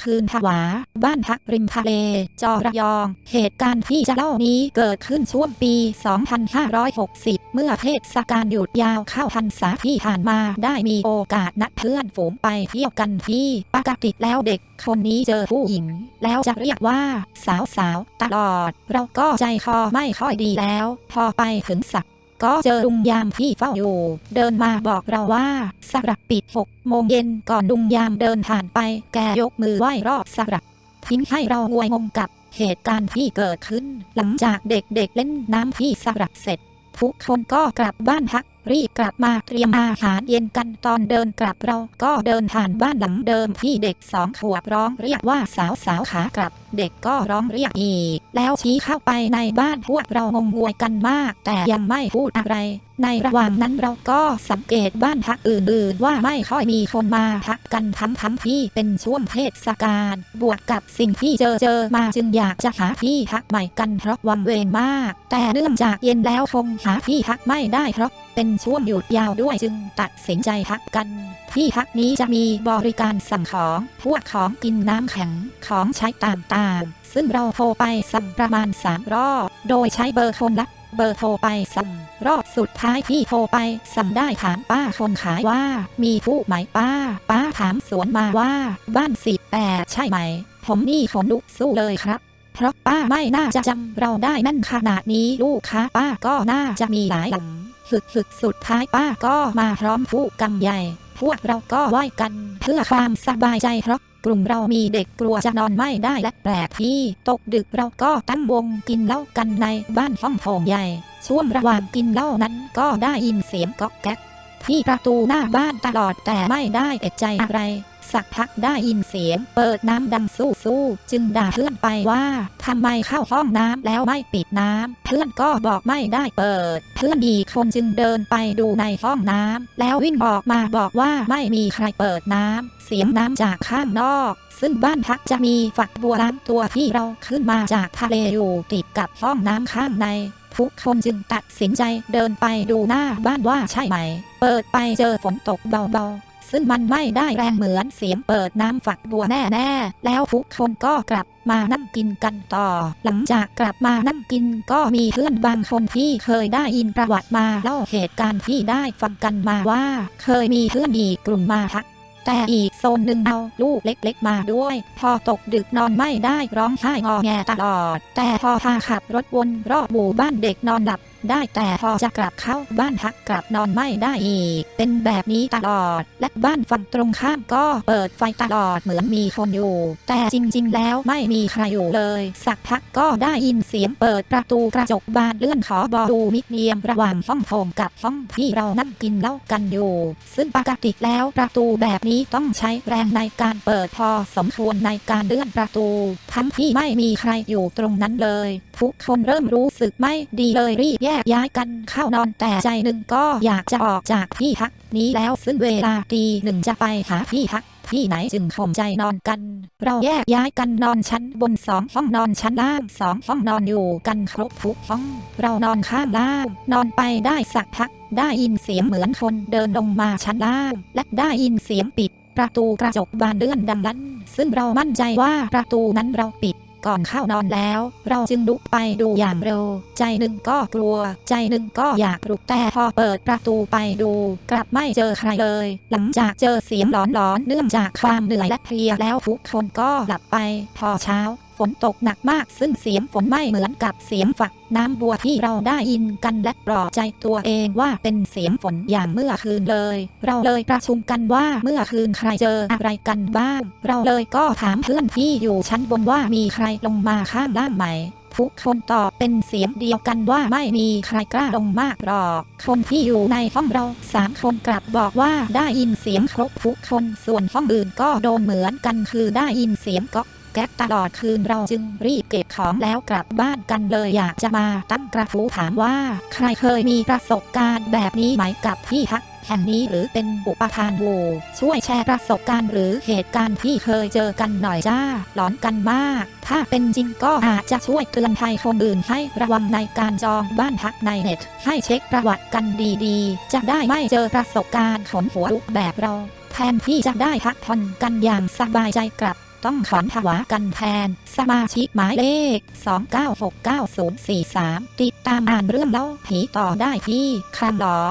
คืนผวา บ้านพักริมทะเล จอระยอง เหตุการณ์ที่จะเล่านี้เกิดขึ้นช่วงปี 2560 เมื่อเทศกาลหยุดยาวเข้าพรรษาที่ผ่านมาได้มีโอกาสนัดเพื่อนฝูงไปเที่ยวกันที่ปกติแล้วเด็กคนนี้เจอผู้หญิง แล้วจะเรียกว่า สาวสาวตลอด เราก็ใจคอไม่ค่อยดีแล้ว พอไปถึงสัก ก็เจอลุงยามที่เฝ้าอยู่ เดินมาบอกเราว่าสระปิดหกโมงเย็นก่อนลุงยามเดินผ่านไป แกยกมือไหว้รอบสระทิ้งให้เรางวยงงกับเหตุการณ์ที่เกิดขึ้น หลังจากเด็กๆเเล่นน้ำที่สระเสร็จ ทุกคนก็กลับบ้านพักรีบกลับมาเตรียมอาหารเย็นกันตอนเดินกลับเราก็เดินผ่านบ้านหลังเดิมที่เด็กสองขวบร้องเรียกว่าสาวสาวขากลับ เด็กก็ร้องเรียกอีกแล้วชี้เข้าไปในบ้านพวกเรางงงวยกันมาก แต่ยังไม่พูดอะไร ในระหว่างนั้นเราก็สังเกตบ้านพักอื่นๆ ว่าไม่ค่อยมีคนมาพักกันทั้งทั้งที่เป็นช่วงเทศกาลบวกกับสิ่งที่เจอเจอมาจึงอยากจะหาที่พักใหม่กันเพราะวังเวงมาก แต่เนื่องจากเย็นแล้วคงหาที่พักไม่ได้เพราะเป็นช่วงหยุดยาวด้วยจึงตัดสินใจพักกัน ที่พักนี้จะมีบริการสั่งของพวกของกินน้ำแข็งของใช้ต่างๆ ซึ่งเราโทรไปสั่งประมาณ 3 รอบ โดยใช้เบอร์คนละเบอร์โทรไปสั่ง รอบสุดท้ายพี่โทรไปสั่งได้ถามป้าคนขายว่า มีผู้ไหมป้า ป้าถามสวนมาว่า บ้านสิบแปดใช่ไหม ผมนี่ขนลุกสู้เลยครับ เพราะป้าไม่น่าจะจำเราได้นั่นขนาดนี้ลูกค้าป้าก็น่าจะมีหลายหลังหึกหึกสุดท้ายป้าก็มาพร้อมผู้กำใหญ่ พวกเราก็ไหว้กันเพื่อความสบายใจเพราะ กลุ่มเรามีเด็กกลัวจะนอนไม่ได้และแปลกที่ตกดึกเราก็ตั้งวงกินเหล้ากันในบ้านห้องโถงใหญ่ ช่วงระหว่างกินเหล้านั้นก็ได้ยินเสียงก๊อกแก๊กที่ประตูหน้าบ้านตลอดแต่ไม่ได้เอกใจอะไร สักพักได้ยินเสียง เปิดน้ำดังสู้สู้จึงด่าเพื่อนไปว่าทำไมเข้าห้องน้ำแล้วไม่ปิดน้ำเพื่อนก็บอกไม่ได้เปิด เพื่อนอีคนจึงเดินไปดูในห้องน้ำแล้ววิ่งออกมาบอกว่าไม่มีใครเปิดน้ำเสียงน้ำจากข้างนอก ซึ่งบ้านพักจะมีฝักบัวล้างตัวที่เราขึ้นมาจากทะเลอยู่ติดกับห้องน้ำข้างในทุกคนจึงตัดสินใจเดินไปดูหน้าบ้านว่าใช่ไหม เปิดไปเจอฝนตกเบาๆ ซึ่งมันไม่ได้แรงเหมือนเสียงเปิดน้ำฝักบัวแน่ๆ แล้วทุกคนก็กลับมานั่งกินกันต่อ หลังจากกลับมานั่งกินก็มีเพื่อนบางคนที่เคยได้ยินประวัติมาเล่าเหตุการณ์ที่ได้ฟังกันมาว่า เคยมีเพื่อนอีกกลุ่มมาพักแต่อีกโซนหนึ่งเอาลูกเล็กๆมาด้วย พอตกดึกนอนไม่ได้ร้องไห้งอแงตลอด แต่พอพาขับรถวนรอบหมู่บ้านเด็กนอนหลับ ได้แต่พอจะกลับเข้าบ้านพักกลับนอนไม่ได้อีก เป็นแบบนี้ตลอด และบ้านฝั่งตรงข้ามก็เปิดไฟตลอดเหมือนมีคนอยู่ แต่จริง ๆ แล้วไม่มีใครอยู่เลย สักพักก็ได้ยินเสียงเปิดประตูกระจกบานเลื่อนขอบอดูมิดเนียมระหว่างห้องโถงกับห้องที่เรานั่งกินเหล้ากันอยู่ ซึ่งปกติแล้วประตูแบบนี้ต้องใช้แรงในการเปิดพอสมควรในการเลื่อนประตู ทั้งที่ไม่มีใครอยู่ตรงนั้นเลย ทุกคนเริ่มรู้สึกไม่ดีเลยรีบแยกย้ายกันเข้านอนแต่ใจหนึ่งก็อยากจะออกจากที่พักนี้แล้วซึ่งเวลาตีหนึ่งจะไปหาที่พักที่ไหนจึงข่มใจนอนกัน เราแยกย้ายกันนอนชั้นบนสองห้องนอนชั้นล่างสองห้องนอนอยู่กันครบทุกห้อง เรานอนข้างล่าง นอนไปได้สักพัก ได้ยินเสียงเหมือนคนเดินลงมาชั้นล่าง และได้ยินเสียงปิด ประตูกระจกบานเลื่อนดังนั้น ซึ่งเรามั่นใจว่าประตูนั้นเราปิดก่อนเข้านอนแล้ว เราจึงลุกไปดูอย่างเร็ว ใจหนึ่งก็กลัว ใจหนึ่งก็อยากลุกแต่พอเปิดประตูไปดู กลับไม่เจอใครเลย หลังจากเจอเสียงหลอนๆเนื่องจากความเหนื่อยและเพลียแล้วทุกคนก็หลับไป พอเช้าฝนตกหนักมากซึ่งเสียงฝนไม่เหมือนกับเสียงฝักน้ำบัวที่เราได้ยินกันและปลอบใจตัวเองว่าเป็นเสียงฝนอย่างเมื่อคืนเลย เราเลยประชุมกันว่าเมื่อคืนใครเจออะไรกันบ้าง เราเลยก็ถามเพื่อนที่อยู่ชั้นบนว่ามีใครลงมาข้างล่างไหมทุกคนตอบเป็นเสียงเดียวกันว่าไม่มีใครกล้าลงมากหรอก คนที่อยู่ในห้องเราสามคนกลับบอกว่าได้ยินเสียงครบทุกคนส่วนห้องอื่นก็โดนเหมือนกันคือได้ยินเสียงก๊อก แก๊กตลอดคืนเราจึงรีบเก็บของแล้วกลับบ้านกันเลยอยากจะมาตั้งกระทู้ถามว่า ใครเคยมีประสบการณ์แบบนี้ไหมกับที่พักแห่งนี้หรือเป็นอุปทานหมู่ช่วยแชร์ประสบการณ์หรือเหตุการณ์ที่เคยเจอกันหน่อยจ้า หลอนกันมาก ถ้าเป็นจริงก็อาจจะช่วยเตือนภัยคนอื่นให้ระวังในการจองบ้านพักในเน็ต ให้เช็คประวัติกันดีๆ จะได้ไม่เจอประสบการณ์ขนหัวลุกแบบเรา แทนที่จะได้พักผ่อนกันอย่างสบายใจกลับ ต้องขวัญผวากันแทน สมาชิกหมายเลข 29699043 ติดตามอ่านเรื่องเล่าผีต่อได้ที่คำหลอน